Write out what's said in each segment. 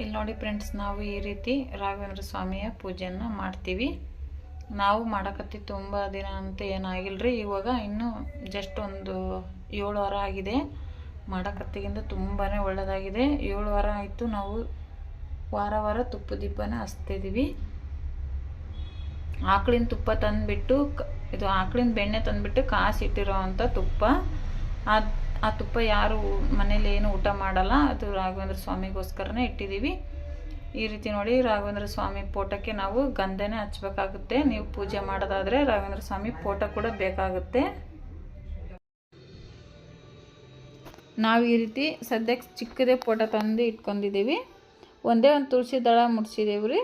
ಇಲ್ಲಿ ನೋಡಿ ಫ್ರೆಂಡ್ಸ್, ನಾವು ಈ ರೀತಿ ರಾಘವೇಂದ್ರ ಸ್ವಾಮಿಯ ಪೂಜೆಯನ್ನು ಮಾಡ್ತೀವಿ. ನಾವು ಮಾಡಕತ್ತಿ ತುಂಬ ದಿನ ಅಂತ ಏನಾಗಿಲ್ರಿ, ಇವಾಗ ಇನ್ನೂ ಜಸ್ಟ್ ಒಂದು ಏಳು ವಾರ ಆಗಿದೆ. ಮಾಡಕತ್ತಿಗಿಂತ ತುಂಬಾ ಒಳ್ಳೆಯದಾಗಿದೆ ಏಳು ವಾರ ಆಯಿತು, ನಾವು ವಾರ ವಾರ ತುಪ್ಪ ದೀಪನ ಹಚ್ತಿದ್ದೀವಿ ಆಕಳಿನ ತುಪ್ಪ ತಂದುಬಿಟ್ಟು ಇದು ಆಕಳಿನ ಬೆಣ್ಣೆ ತಂದುಬಿಟ್ಟು ಕಾಸಿಟ್ಟಿರೋ ಅಂಥ ತುಪ್ಪ. ಆ ಆ ತುಪ್ಪ ಯಾರು ಮನೇಲಿ ಏನು ಊಟ ಮಾಡಲ್ಲ, ಅದು ರಾಘವೇಂದ್ರ ಸ್ವಾಮಿಗೋಸ್ಕರನೇ ಇಟ್ಟಿದ್ದೀವಿ. ಈ ರೀತಿ ನೋಡಿ ರಾಘವೇಂದ್ರ ಸ್ವಾಮಿ ಫೋಟೋಕ್ಕೆ ನಾವು ಗಂಧನೇ ಹಚ್ಬೇಕಾಗುತ್ತೆ. ನೀವು ಪೂಜೆ ಮಾಡೋದಾದರೆ ರಾಘವೇಂದ್ರ ಸ್ವಾಮಿ ಫೋಟೋ ಕೂಡ ಬೇಕಾಗುತ್ತೆ. ನಾವು ಈ ರೀತಿ ಸದ್ಯಕ್ಕೆ ಚಿಕ್ಕದೇ ಫೋಟೋ ತಂದು ಇಟ್ಕೊಂಡಿದ್ದೀವಿ. ಒಂದೇ ಒಂದು ತುಳಸಿ ದಳ ಮುಡ್ಸಿದ್ದೀವಿ ರೀ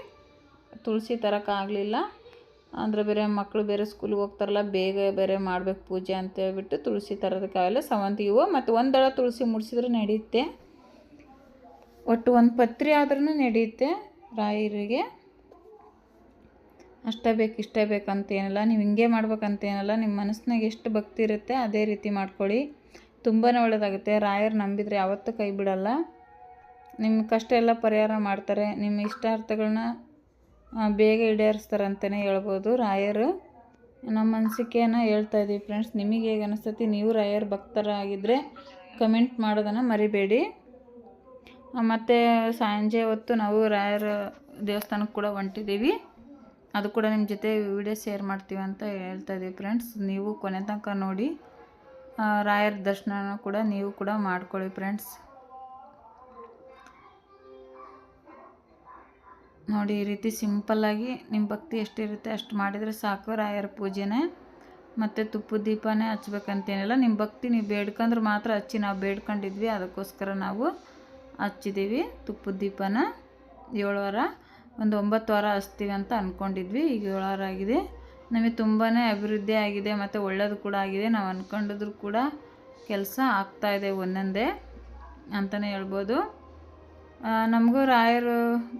ತುಳಸಿ ತರೋಕ್ಕಾಗಲಿಲ್ಲ ಅಂದರೆ ಬೇರೆ ಮಕ್ಕಳು ಬೇರೆ ಸ್ಕೂಲಿಗೆ ಹೋಗ್ತಾರಲ್ಲ, ಬೇಗ ಬೇರೆ ಮಾಡ್ಬೇಕು ಪೂಜೆ ಅಂತ ಹೇಳ್ಬಿಟ್ಟು ತುಳಸಿ ತರೋದಕ್ಕಾಗಲ್ಲ. ಸವಂತಿಗೆ ಹೂವು ಮತ್ತು ಒಂದು ತುಳಸಿ ಮುಡಿಸಿದ್ರೆ ನಡೆಯುತ್ತೆ ಒಟ್ಟು ಒಂದು ಪತ್ರಿ ಆದ್ರೂ ನಡೆಯುತ್ತೆ ರಾಯರಿಗೆ. ಅಷ್ಟೇ ಬೇಕು, ಇಷ್ಟೇ ಬೇಕಂತೇನಿಲ್ಲ ನೀವು ಹಿಂಗೆ ಮಾಡ್ಬೇಕಂತೇನಲ್ಲ ನಿಮ್ಮ ಮನಸ್ಸಿನಾಗ ಎಷ್ಟು ಭಕ್ತಿ ಇರುತ್ತೆ ಅದೇ ರೀತಿ ಮಾಡ್ಕೊಳ್ಳಿ. ತುಂಬಾ ಒಳ್ಳೆಯದಾಗುತ್ತೆ ರಾಯರು ನಂಬಿದರೆ ಯಾವತ್ತೂ ಕೈ ಬಿಡಲ್ಲ. ನಿಮ್ಮ ಕಷ್ಟ ಎಲ್ಲ ಪರಿಹಾರ ಮಾಡ್ತಾರೆ. ನಿಮ್ಮ ಇಷ್ಟಾರ್ಥಗಳನ್ನ ಬೇಗ ಈಡೇರಿಸ್ತಾರೆ ಅಂತಲೇ ಹೇಳ್ಬೋದು ರಾಯರು. ನಮ್ಮ ಅನಿಸಿಕೆಯನ್ನು ಹೇಳ್ತಾ ಇದ್ದೀವಿ ಫ್ರೆಂಡ್ಸ್ ನಿಮಗೆ ಹೇಗೆ ಅನಿಸ್ತೈತಿ? ನೀವು ರಾಯರ್ ಭಕ್ತರಾಗಿದ್ದರೆ ಕಮೆಂಟ್ ಮಾಡೋದನ್ನು ಮರಿಬೇಡಿ. ಮತ್ತು ಸಂಜೆ ಹೊತ್ತು ನಾವು ರಾಯರ ದೇವಸ್ಥಾನಕ್ಕೆ ಕೂಡ ಹೊಂಟಿದ್ದೀವಿ. ಅದು ಕೂಡ ನಿಮ್ಮ ಜೊತೆ ವಿಡಿಯೋ ಶೇರ್ ಮಾಡ್ತೀವಿ ಅಂತ ಹೇಳ್ತಾ ಇದ್ದೀವಿ ಫ್ರೆಂಡ್ಸ್ ನೀವು ಕೊನೆ ತನಕ ನೋಡಿ ರಾಯರ ದರ್ಶನ ಕೂಡ ನೀವು ಕೂಡ ಮಾಡ್ಕೊಳ್ಳಿ ಫ್ರೆಂಡ್ಸ್ ನೋಡಿ ಈ ರೀತಿ ಸಿಂಪಲ್ಲಾಗಿ ನಿಮ್ಮ ಭಕ್ತಿ ಎಷ್ಟಿರುತ್ತೆ ಅಷ್ಟು ಮಾಡಿದರೆ ಸಾಕು ರಾಯರ ಪೂಜೆನೇ. ಮತ್ತು ತುಪ್ಪದ ದೀಪನೇ ಹಚ್ಬೇಕಂತೇನಿಲ್ಲ. ನಿಮ್ಮ ಭಕ್ತಿ ನೀವು ಬೇಡ್ಕೊಂಡ್ರೆ ಮಾತ್ರ ಹಚ್ಚಿ ನಾವು ಬೇಡ್ಕೊಂಡಿದ್ವಿ. ಅದಕ್ಕೋಸ್ಕರ ನಾವು ಹಚ್ಚಿದ್ದೀವಿ ತುಪ್ಪದ ದೀಪನ. ಏಳು ವಾರ ಒಂದು ಒಂಬತ್ತು ವಾರ ಹಚ್ತೀವಿ ಅಂತ ಅಂದ್ಕೊಂಡಿದ್ವಿ ಈಗ ಏಳು ವಾರ ಆಗಿದೆ. ನಮಗೆ ತುಂಬಾ ಅಭಿವೃದ್ಧಿ ಆಗಿದೆ. ಮತ್ತು ಒಳ್ಳೆಯದು ಕೂಡ ಆಗಿದೆ. ನಾವು ಅಂದ್ಕೊಂಡಿದ್ರು ಕೂಡ ಕೆಲಸ ಆಗ್ತಾಯಿದೆ ಒಂದೊಂದೇ ಅಂತಲೇ ಹೇಳ್ಬೋದು. ನಮಗೂ ರಾಯರು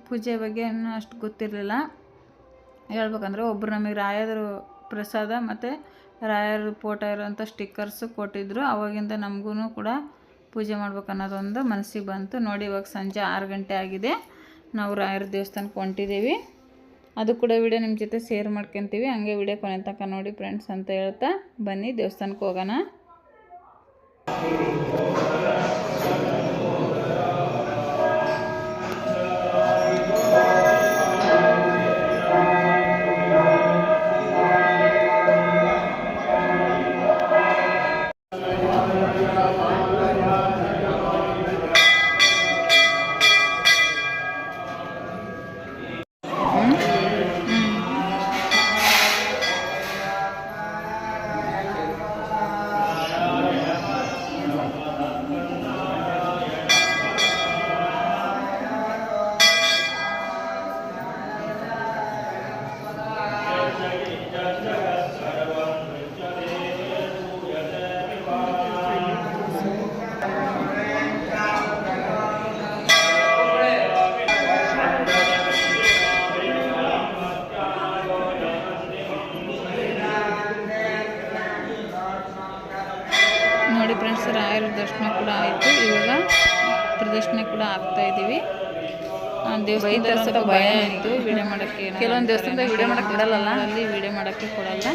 ಪೂಜೆ ಬಗ್ಗೆ ಅಷ್ಟು ಗೊತ್ತಿರಲಿಲ್ಲ. ಹೇಳ್ಬೇಕಂದ್ರೆ ಒಬ್ಬರು ನಮಗೆ ರಾಯರ ಪ್ರಸಾದ ಮತ್ತು ರಾಯರ ಫೋಟೋ ಇರೋಂಥ ಸ್ಟಿಕ್ಕರ್ಸು ಕೊಟ್ಟಿದ್ದರು ಅವಾಗಿಂದ ನಮಗೂ ಕೂಡ ಪೂಜೆ ಮಾಡ್ಬೇಕು ಅನ್ನೋದೊಂದು ಮನಸ್ಸಿಗೆ ಬಂತು. ನೋಡಿ, ಇವಾಗ ಸಂಜೆ ಆರು ಗಂಟೆ ಆಗಿದೆ. ನಾವು ರಾಯರ ದೇವಸ್ಥಾನಕ್ಕೆ ಹೊಂಟಿದ್ದೀವಿ. ಅದು ಕೂಡ ವಿಡಿಯೋ ನಿಮ್ಮ ಜೊತೆ ಶೇರ್ ಮಾಡ್ಕೊತೀವಿ. ಹಂಗೆ ವಿಡಿಯೋ ಕೊನೆ ತನಕ ನೋಡಿ ಫ್ರೆಂಡ್ಸ್ ಅಂತ ಹೇಳ್ತಾ ಬನ್ನಿ. ದೇವಸ್ಥಾನಕ್ಕೆ ಹೋಗೋಣ. ನೋಡಿ ಫ್ರೆಂಡ್ಸ್ ರಾಯರ ದರ್ಶನ ಕೂಡ ಆಯಿತು. ಇವಾಗ ಪ್ರದರ್ಶನ ಕೂಡ ಆಗ್ತಾ ಇದ್ದೀವಿ ಸ್ವಲ್ಪ ಭಯ ಆಯಿತು. ವಿಡಿಯೋ ಮಾಡೋಕ್ಕೆ ಕೆಲವೊಂದು ದೇವಸ್ಥಾನದಾಗ ವಿಡಿಯೋ ಮಾಡೋಕ್ಕೆ ಬಿಡಲ್ಲ ಅಲ್ಲಿ ವಿಡಿಯೋ ಮಾಡೋಕ್ಕೆ ಕೊಡಲ್ಲ.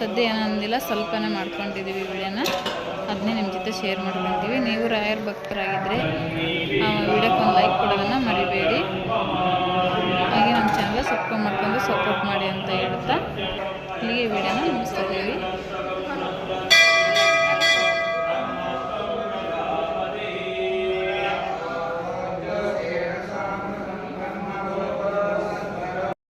ಸದ್ಯ ಏನಂದಿಲ್ಲ ಸ್ವಲ್ಪನೇ ಮಾಡ್ಕೊಂಡಿದ್ದೀವಿ ವಿಡಿಯೋನ. ಅದನ್ನೇ ನಿಮ್ಮ ಜೊತೆ ಶೇರ್ ಮಾಡ್ಕೊತೀವಿ ನೀವು ರಾಯರ ಭಕ್ತರಾಗಿದ್ದರೆ ಆ ವಿಡಿಯೋಕ್ಕೆ ಒಂದು ಲೈಕ್ ಕೊಡೋದನ್ನು ಮರಿಬೇಡಿ. ಹಾಗೆ ನಮ್ಮ ಚಾನಲ್ ಸಬ್ಸ್ಕ್ರೈಬ್ ಮಾಡ್ಕೊಂಡು ಸಪೋರ್ಟ್ ಮಾಡಿ ಅಂತ ಹೇಳ್ತಾ ಇಲ್ಲಿಗೆ ವಿಡಿಯೋನ ಮುಗಿಸ್ತಾ